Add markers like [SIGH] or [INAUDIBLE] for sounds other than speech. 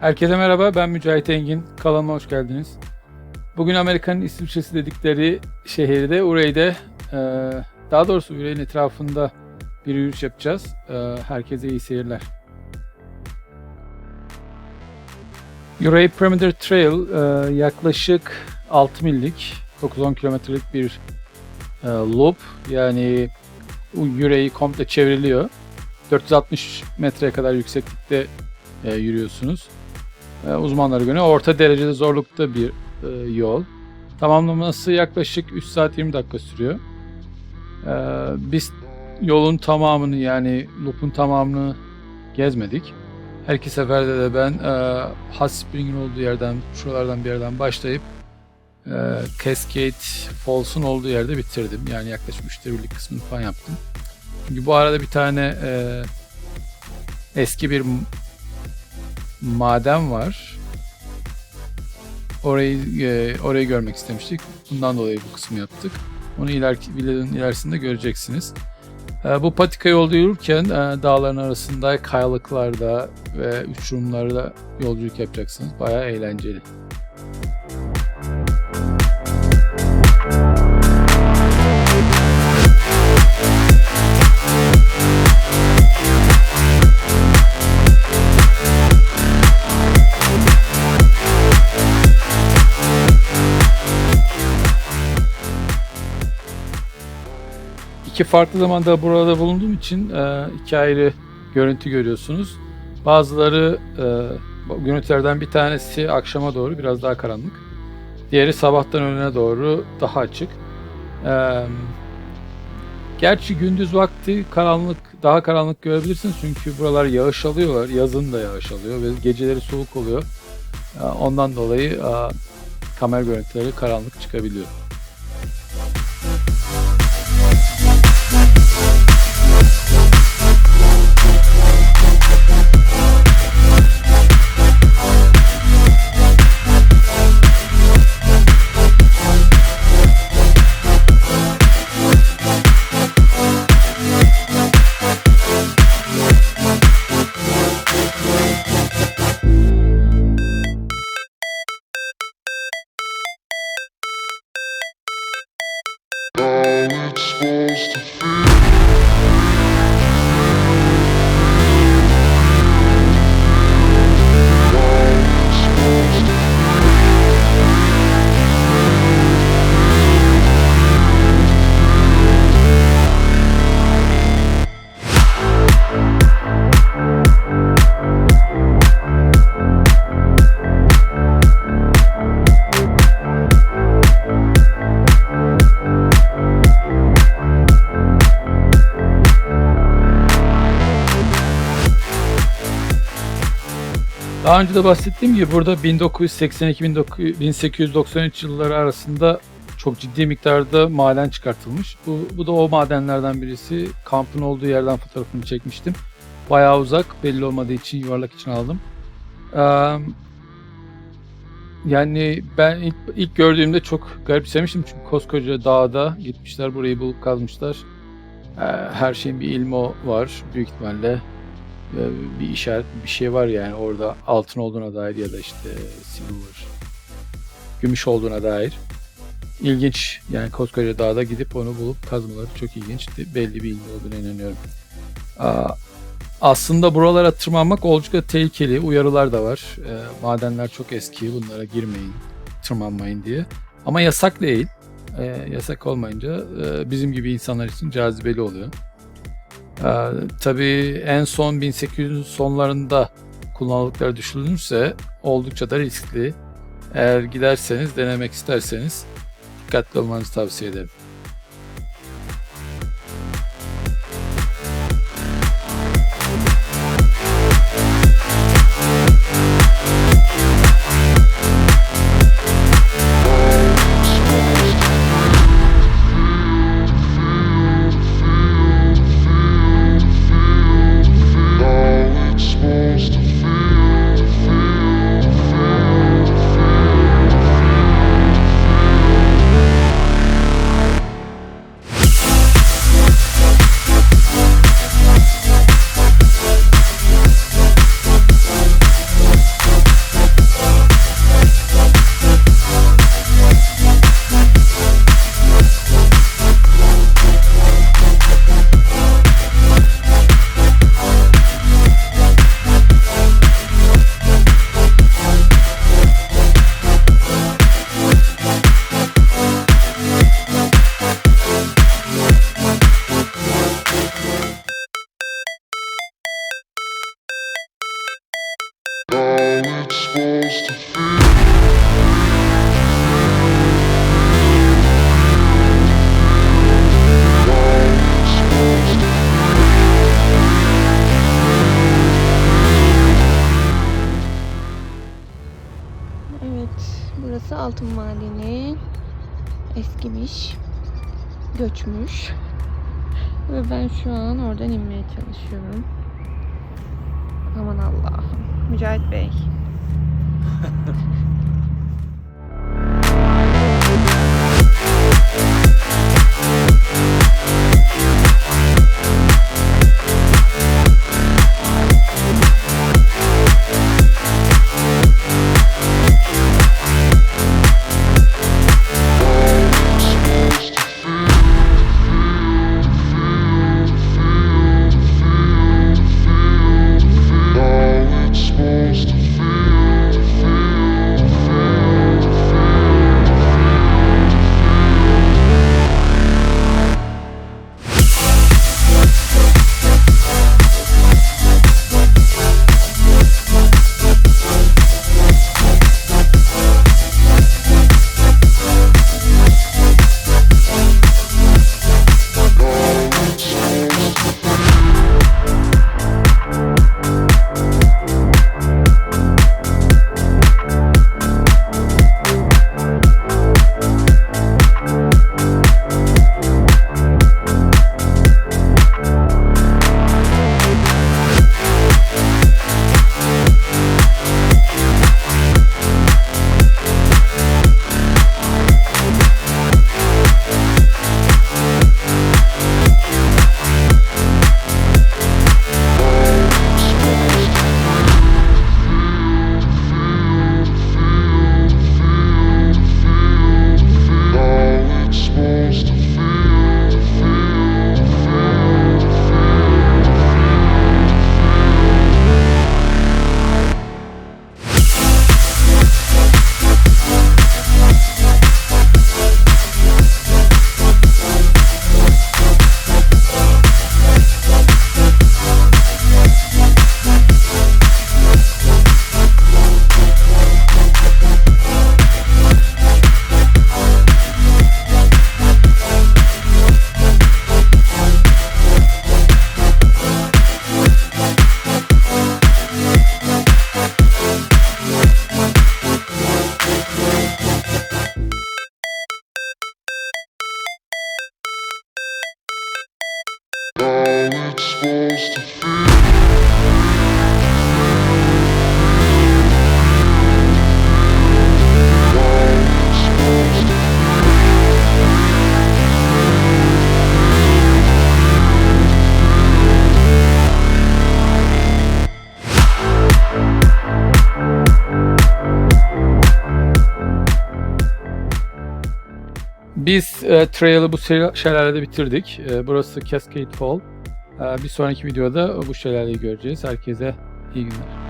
Herkese merhaba, ben Mücahit Engin. Kanalıma hoş geldiniz. Bugün Amerika'nın İsviçre'si dedikleri şehirde, Urey'de, daha doğrusu Urey'in etrafında bir yürüyüş yapacağız. E, Herkese iyi seyirler. Urey Perimeter Trail e, yaklaşık 6 millik, 9-10 kilometrelik bir e, loop. Yani Urey'i komple çevriliyor. 460 metreye kadar yükseklikte e, yürüyorsunuz. Uzmanlara göre orta derecede zorlukta bir yol. Tamamlaması yaklaşık 3 saat 20 dakika sürüyor. Biz yolun tamamını yani loop'un tamamını gezmedik. Her iki seferde de ben e, Hot Spring'in olduğu yerden, şuralardan bir yerden başlayıp e, Cascade Falls'un olduğu yerde bitirdim. Yani yaklaşık üçte birlik kısmını falan yaptım. Çünkü bu arada bir tane e, eski bir maden var. Orayı e, orayı görmek istemiştik. Bundan dolayı bu kısmı yaptık. Onu ileriki videonun ilerisinde göreceksiniz. E, bu patika yolda yürürken e, dağların arasında kayalıklarda ve uçurumlarda yolculuk yapacaksınız. Bayağı eğlenceli. İki farklı zamanda burada bulunduğum için e, iki ayrı görüntü görüyorsunuz. Bazıları e, görüntülerden bir tanesi akşama doğru biraz daha karanlık. Diğeri sabahtan öğlene doğru daha açık. E, gerçi gündüz vakti karanlık daha karanlık görebilirsiniz çünkü buralar yağış alıyorlar. Yazın da yağış alıyor ve geceleri soğuk oluyor. Ondan dolayı kamera görüntüleri karanlık çıkabiliyor. It's supposed to feel. Daha önce de bahsettiğim gibi burada 1982-1893 yılları arasında çok ciddi miktarda maden çıkartılmış. Bu, bu da o madenlerden birisi. Kampın olduğu yerden fotoğrafını çekmiştim. Bayağı uzak, belli olmadığı için yuvarlak için aldım. Eee, yani ben ilk, ilk gördüğümde çok garipsemiştim çünkü koskoca dağda gitmişler burayı bulup kazmışlar. Eee, her şeyin bir ilmi o- var büyük ihtimalle bir işaret bir şey var yani orada altın olduğuna dair ya da işte silver gümüş olduğuna dair ilginç yani koskoca dağda gidip onu bulup kazmaları çok ilginç belli bir ilgi olduğuna inanıyorum. Aslında buralara tırmanmak oldukça tehlikeli uyarılar da var. E, madenler çok eski bunlara girmeyin tırmanmayın diye ama yasak değil. E, yasak olmayınca e, bizim gibi insanlar için cazibeli oluyor. Ee, tabii en son 1800 sonlarında kullanıldıkları düşünülürse oldukça da riskli. Eğer giderseniz, denemek isterseniz dikkatli olmanızı tavsiye ederim. Şelaleni eskimiş, göçmüş. Ve ben şu an oradan inmeye çalışıyorum. Aman Allah'ım. Mücahit Bey. [LAUGHS] Biz e, trail'ı bu şel- şelalede bitirdik. E, burası Cascade Fall. E, bir sonraki videoda bu şelaleyi göreceğiz. Herkese iyi günler.